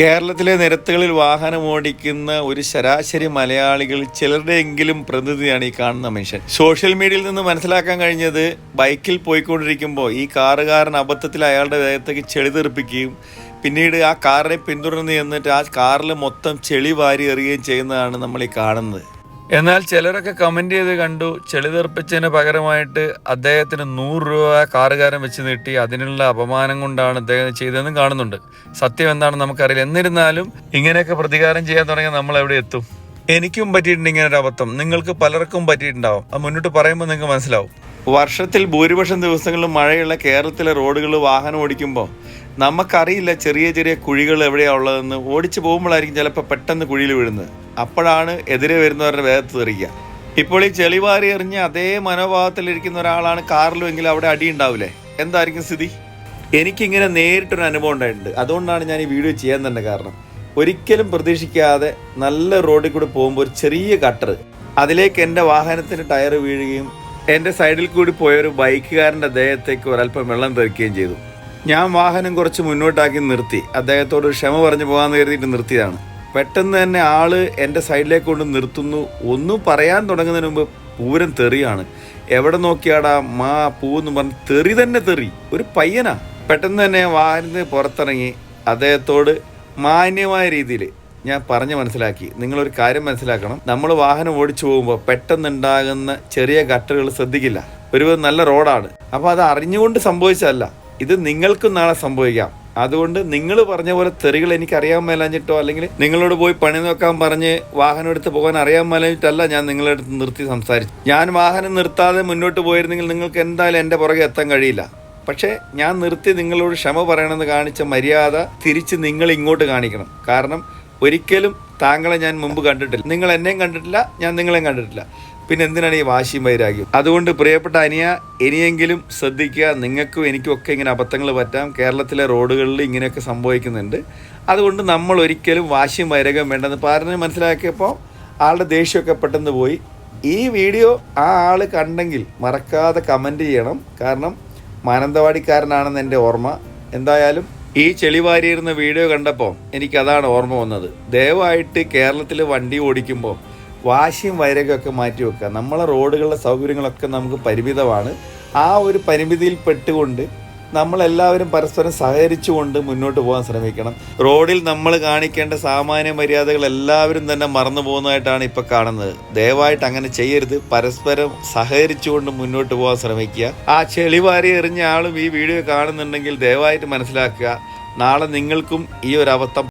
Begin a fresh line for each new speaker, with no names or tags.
കേരളത്തിലെ നിരത്തുകളിൽ വാഹനം ഓടിക്കുന്ന ഒരു ശരാശരി മലയാളികൾ ചിലരുടെയെങ്കിലും പ്രതിനിധിയാണ് ഈ കാണുന്ന മനുഷ്യൻ. സോഷ്യൽ മീഡിയയിൽ നിന്ന് മനസ്സിലാക്കാൻ കഴിഞ്ഞത് ബൈക്കിൽ പോയിക്കൊണ്ടിരിക്കുമ്പോൾ ഈ കാറുകാരൻ അബദ്ധത്തിൽ അയാളുടെ ദേഹത്തേക്ക് ചെളി തെറിപ്പിക്കുകയും പിന്നീട് ആ കാറിനെ പിന്തുടർന്ന് ചെന്നിട്ട് ആ കാറിൽ മൊത്തം ചെളി വാരി എറിയുകയും ചെയ്യുന്നതാണ് നമ്മൾ ഈ കാണുന്നത്. എന്നാൽ ചിലരൊക്കെ കമന്റ് ചെയ്ത് കണ്ടു ചെളി തെറിപ്പിച്ചതിന് പകരമായിട്ട് അദ്ദേഹത്തിന് നൂറ് രൂപ കാറുകാരൻ വെച്ച് നീട്ടി അതിനുള്ള അപമാനം കൊണ്ടാണ് അദ്ദേഹം ചെയ്തതെന്നും കാണുന്നുണ്ട്. സത്യം എന്താണെന്ന് നമുക്കറിയില്ല. എന്നിരുന്നാലും ഇങ്ങനെയൊക്കെ പ്രതികാരം ചെയ്യാൻ തുടങ്ങിയാൽ നമ്മൾ എവിടെ എത്തും? എനിക്കും പറ്റിയിട്ടുണ്ട് ഇങ്ങനെ ഒരു അബദ്ധം. നിങ്ങൾക്ക് പലർക്കും പറ്റിയിട്ടുണ്ടാവും. അത് മുന്നോട്ട് പറയുമ്പോൾ നിങ്ങൾക്ക് മനസ്സിലാവും. വർഷത്തിൽ ഭൂരിപക്ഷം ദിവസങ്ങളിലും മഴയുള്ള കേരളത്തിലെ റോഡുകൾ വാഹനം ഓടിക്കുമ്പോൾ നമുക്കറിയില്ല ചെറിയ ചെറിയ കുഴികൾ എവിടെയാണ് ഉള്ളതെന്ന്. ഓടിച്ചു പോകുമ്പോഴായിരിക്കും ചിലപ്പോൾ പെട്ടെന്ന് കുഴിയിൽ വീഴുന്നത്. അപ്പോഴാണ് എതിരെ വരുന്നവരുടെ വേഗത്ത് തെറിക്കുക. ഇപ്പോൾ ഈ ചെളിവാരി എറിഞ്ഞ് അതേ മനോഭാവത്തിലിരിക്കുന്ന ഒരാളാണ് കാറിലും എങ്കിൽ അവിടെ അടി ഉണ്ടാവില്ലേ? എന്തായിരിക്കും സ്ഥിതി? എനിക്കിങ്ങനെ നേരിട്ടൊരു അനുഭവം ഉണ്ടായിട്ടുണ്ട്. അതുകൊണ്ടാണ് ഞാൻ ഈ വീഡിയോ ചെയ്യാൻ തന്നെ കാരണം. ഒരിക്കലും പ്രതീക്ഷിക്കാതെ നല്ല റോഡിൽ കൂടി പോകുമ്പോൾ ഒരു ചെറിയ കട്ടർ അതിലേക്ക് എന്റെ വാഹനത്തിന്റെ ടയർ വീഴുകയും എന്റെ സൈഡിൽ കൂടി പോയ ഒരു ബൈക്കുകാരന്റെ ദേഹത്തേക്ക് ഒരല്പം വെള്ളം തെറിക്കുകയും ചെയ്തു. ഞാൻ വാഹനം കുറച്ച് മുന്നോട്ടാക്കി നിർത്തി. അദ്ദേഹത്തോട് ക്ഷമ പറഞ്ഞു പോകാമെന്ന് കരുതിയിട്ട് നിർത്തിയതാണ്. പെട്ടെന്ന് തന്നെ ആൾ എന്റെ സൈഡിലേക്ക് കൊണ്ട് നിർത്തുന്നു. ഒന്നും പറയാൻ തുടങ്ങുന്നതിന് മുമ്പ് പൂരം തെറിയാണ്. എവിടെ നോക്കിയാടാ മാ പൂ എന്ന് പറഞ്ഞ് തെറി തന്നെ തെറി. ഒരു പയ്യനാ. പെട്ടെന്ന് തന്നെ വാഹനത്തിന് പുറത്തിറങ്ങി അദ്ദേഹത്തോട് മാന്യമായ രീതിയിൽ ഞാൻ പറഞ്ഞു മനസ്സിലാക്കി. നിങ്ങളൊരു കാര്യം മനസ്സിലാക്കണം. നമ്മൾ വാഹനം ഓടിച്ചു പോകുമ്പോൾ പെട്ടെന്നുണ്ടാകുന്ന ചെറിയ ഗട്ടറുകൾ ശ്രദ്ധിക്കില്ല. ഒരു നല്ല റോഡാണ്. അപ്പോൾ അത് അറിഞ്ഞുകൊണ്ട് സംഭവിച്ചതല്ല. ഇത് നിങ്ങൾക്കും നാളെ സംഭവിക്കാം. അതുകൊണ്ട് നിങ്ങൾ പറഞ്ഞ പോലെ തെറികൾ എനിക്ക് അറിയാൻ മേലാഞ്ഞിട്ടോ അല്ലെങ്കിൽ നിങ്ങളോട് പോയി പണി നോക്കാൻ പറഞ്ഞ് വാഹനം എടുത്ത് പോകാൻ അറിയാൻ മേലാഞ്ഞിട്ടല്ല ഞാൻ നിങ്ങളുടെ അടുത്ത് നിർത്തി സംസാരിച്ചു ഞാൻ വാഹനം നിർത്താതെ മുന്നോട്ട് പോയിരുന്നെങ്കിൽ നിങ്ങൾക്ക് എന്തായാലും എന്റെ പുറകെ എത്താൻ കഴിയില്ല. പക്ഷേ ഞാൻ നിർത്തി നിങ്ങളോട് ക്ഷമ പറയണമെന്ന് കാണിച്ച മര്യാദ തിരിച്ച് നിങ്ങൾ ഇങ്ങോട്ട് കാണിക്കണം. കാരണം ഒരിക്കലും താങ്കളെ ഞാൻ മുമ്പ് കണ്ടിട്ടില്ല. നിങ്ങൾ എന്നെയും കണ്ടിട്ടില്ല ഞാൻ നിങ്ങളെയും കണ്ടിട്ടില്ല. പിന്നെ എന്തിനാണ് ഈ വാശിയും വൈരാഗ്യം അതുകൊണ്ട് പ്രിയപ്പെട്ട അനിയ ഇനിയെങ്കിലും ശ്രദ്ധിക്കുക. നിങ്ങൾക്കും എനിക്കും ഒക്കെ ഇങ്ങനെ അബദ്ധങ്ങൾ പറ്റാം. കേരളത്തിലെ റോഡുകളിൽ ഇങ്ങനെയൊക്കെ സംഭവിക്കുന്നുണ്ട്. അതുകൊണ്ട് നമ്മൾ ഒരിക്കലും വാശിയും വൈരാഗ്യം വേണ്ടെന്ന് പാരനെ മനസ്സിലാക്കിയപ്പോൾ ആളുടെ ദേഷ്യമൊക്കെ പെട്ടെന്ന് പോയി. ഈ വീഡിയോ ആ ആൾ കണ്ടെങ്കിൽ മറക്കാതെ കമന്റ് ചെയ്യണം. കാരണം മാനന്തവാടിക്കാരനാണെന്ന് എന്റെ ഓർമ്മ. എന്തായാലും ഈ ചെളിവാരിയിരുന്ന വീഡിയോ കണ്ടപ്പോൾ എനിക്കതാണ് ഓർമ്മ വന്നത്. ദയവായിട്ട് കേരളത്തിൽ വണ്ടി ഓടിക്കുമ്പോൾ വാശിയും വൈരകമൊക്കെ മാറ്റി വെക്കുക. നമ്മളെ റോഡുകളുടെ സൗകര്യങ്ങളൊക്കെ നമുക്ക് പരിമിതമാണ്. ആ ഒരു പരിമിതിയിൽ പെട്ടുകൊണ്ട് നമ്മളെല്ലാവരും പരസ്പരം സഹകരിച്ചുകൊണ്ട് മുന്നോട്ട് പോകാൻ ശ്രമിക്കണം. റോഡിൽ നമ്മൾ കാണിക്കേണ്ട സാമാന്യ മര്യാദകൾ എല്ലാവരും തന്നെ മറന്നു പോകുന്നതായിട്ടാണ് ഇപ്പോൾ കാണുന്നത്. ദയവായിട്ട് അങ്ങനെ ചെയ്യരുത്. പരസ്പരം സഹകരിച്ചുകൊണ്ട് മുന്നോട്ട് പോകാൻ ശ്രമിക്കുക. ആ ചെളിവാരി എറിഞ്ഞ ആളും ഈ വീഡിയോ കാണുന്നുണ്ടെങ്കിൽ ദയവായിട്ട് മനസ്സിലാക്കുക. നാളെ നിങ്ങൾക്കും ഈ ഒരു അബദ്ധം